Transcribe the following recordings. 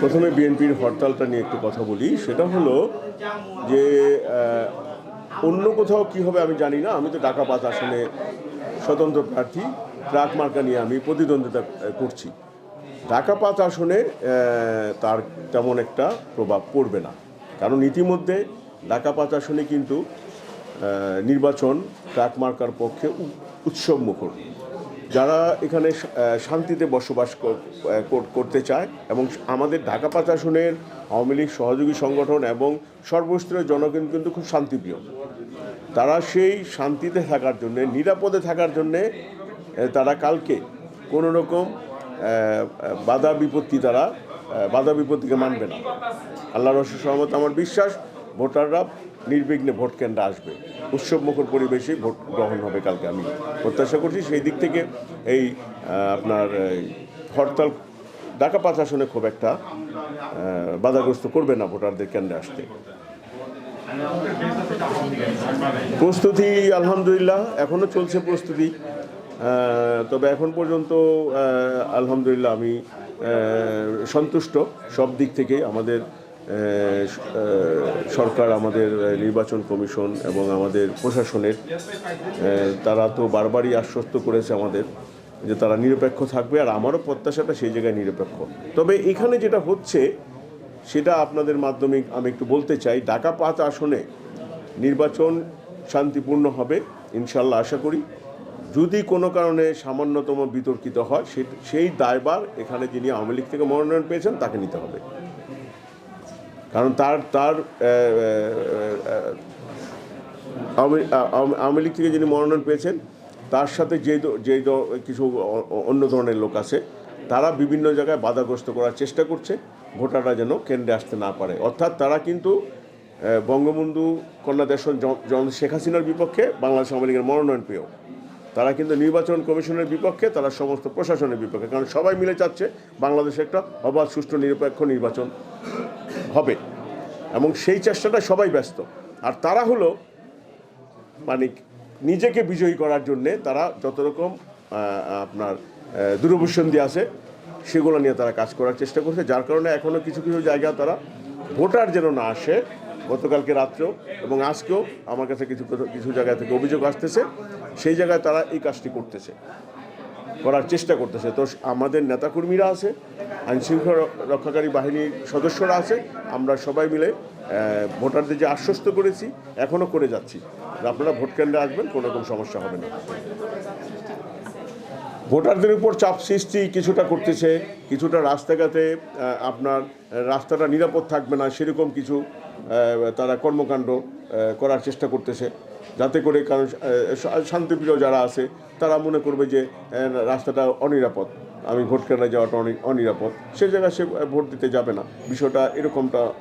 প্রথমে বিএনপির হরতালটা নিয়ে একটু কথা বলি। সেটা হলো যে অন্য কোথাও কি হবে আমি জানি না। আমি তো ঢাকা পাঁচ আসনে স্বতন্ত্র প্রার্থী, ট্রাক মার্কা নিয়ে আমি প্রতিদ্বন্দ্বিতা করছি। ঢাকা পাঁচ আসনে তার তেমন একটা প্রভাব পড়বে না। কারণ ইতিমধ্যে ঢাকা পাঁচ আসনে কিন্তু নির্বাচন ট্রাক মার্কার পক্ষে উৎসব মুখর যারা এখানে শান্তিতে বসবাস করতে চায় এবং আমাদের ঢাকা পাঁচ আসনের আওয়ামী লীগ সহযোগী সংগঠন এবং সর্বস্তরের জনগণ কিন্তু খুব শান্তিপ্রিয়। তারা সেই শান্তিতে থাকার জন্যে, নিরাপদে থাকার জন্যে তারা কালকে কোনো রকম বাধা বিপত্তি তারা বাধা বিপত্তিকে মানবে না। আল্লাহ রসুল সহমত আমার বিশ্বাস ভোটাররা নির্বিঘ্নে ভোট কেন্দ্রে আসবে। উৎসবমুখর পরিবেশে ভোট গ্রহণ হবে কালকে আমি প্রত্যাশা করছি। সেই দিক থেকে এই আপনার হরতাল ঢাকা পাঁচ আসনে খুব একটা বাধাগ্রস্ত করবে না ভোটারদের কেন্দ্রে আসতে। প্রস্তুতি, আলহামদুলিল্লাহ এখনও চলছে প্রস্তুতি। তবে এখন পর্যন্ত আলহামদুলিল্লাহ আমি সন্তুষ্ট। সব দিক থেকে আমাদের সরকার আমাদের নির্বাচন কমিশন এবং আমাদের প্রশাসনের তারা তো বারবারই আশ্বস্ত করেছে আমাদের যে তারা নিরপেক্ষ থাকবে আর আমারও প্রত্যাশাটা সেই জায়গায় নিরপেক্ষ। তবে এখানে যেটা হচ্ছে, সেটা আপনাদের মাধ্যমে আমি একটু বলতে চাই, ঢাকা পাঁচ আসনে নির্বাচন শান্তিপূর্ণ হবে, ইনশাল্লাহ আশা করি। যদি কোনো কারণে সামান্যতম বিতর্কিত হয় সেই দায়বার এখানে যিনি আওয়ামী লীগ থেকে মনোনয়ন পেয়েছেন, তাকে নিতে হবে। কারণ তার তার আওয়ামী লীগ থেকে যিনি মনোনয়ন পেয়েছেন, তার সাথে যে যে কিছু অন্য ধরনের লোক আছে, তারা বিভিন্ন জায়গায় বাধাগ্রস্ত করার চেষ্টা করছে, ভোটাররা যেন কেন্দ্রে আসতে না পারে। অর্থাৎ তারা কিন্তু বঙ্গবন্ধু কন্যা দেশ জন শেখ হাসিনার বিপক্ষে বাংলাদেশ আওয়ামী লীগের মনোনয়ন পেয়েও। তারা কিন্তু নির্বাচন কমিশনের বিপক্ষে, তারা সমস্ত প্রশাসনের বিপক্ষে, কারণ সবাই মিলে চাচ্ছে বাংলাদেশে একটা অবাধ, সুষ্ঠু, নিরপেক্ষ নির্বাচন হবে। এবং সেই চেষ্টাটা সবাই ব্যস্ত। আর তারা হলো মানে নিজেকে বিজয়ী করার জন্যে তারা যত রকম আপনার আহ, দূরভিসন্ধি আছে সেগুলো নিয়ে তারা কাজ করার চেষ্টা করছে যার কারণে এখনও কিছু কিছু জায়গা তারা ভোটার যেন না আসে গতকালকে রাত্রেও এবং আজকেও আমার কাছে কিছু কিছু জায়গা থেকে অভিযোগ আসতেছে সেই জায়গায় তারা এই কাজটি করতেছে। করার চেষ্টা করতেছে। তো আমাদের নেতাকর্মীরা আছে, আইনশৃঙ্খলা রক্ষাকারী বাহিনীর সদস্যরা আছে, আমরা সবাই মিলে ভোটারদের যে আশ্বস্ত করেছি এখনও করে যাচ্ছি। আপনারা ভোট কেন্দ্রে আসবেন, কোনো রকম সমস্যা হবে না। ভোটারদের উপর চাপ সৃষ্টি কিছুটা করতেছে, কিছুটা রাস্তাঘাটে আপনার রাস্তাটা নিরাপদ থাকবে না, সেরকম কিছু তারা কর্মকাণ্ড করার চেষ্টা করতেছে। যাতে করে কারণ শান্তিপ্রিয় যারা আছে, তারা মনে করবে যে রাস্তাটা অনিরাপদ। আমি ভোট কেন্দ্রে যাওয়াটা অনি- অনিরাপদ। সে জায়গায় সে ভোট দিতে যাবে না। বিষয়টা এরকমটা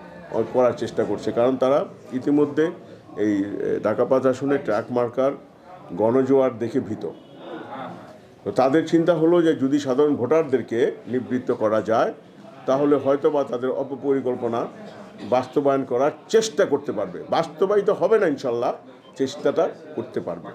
করার চেষ্টা করছে। কারণ তারা ইতিমধ্যে এই ঢাকা পাঁচ আসনে ট্র্যাক মার্কার গণজোয়ার দেখে ভীত। তো তাদের চিন্তা হলো যে, যদি সাধারণ ভোটারদেরকে নিবৃত্ত করা যায়, তাহলে হয়তো বা তাদের অপপরিকল্পনা বাস্তবায়ন করার চেষ্টা করতে পারবে। বাস্তবায়িত হবে না, ইনশাল্লাহ। চেষ্টাটা করতে পারবে।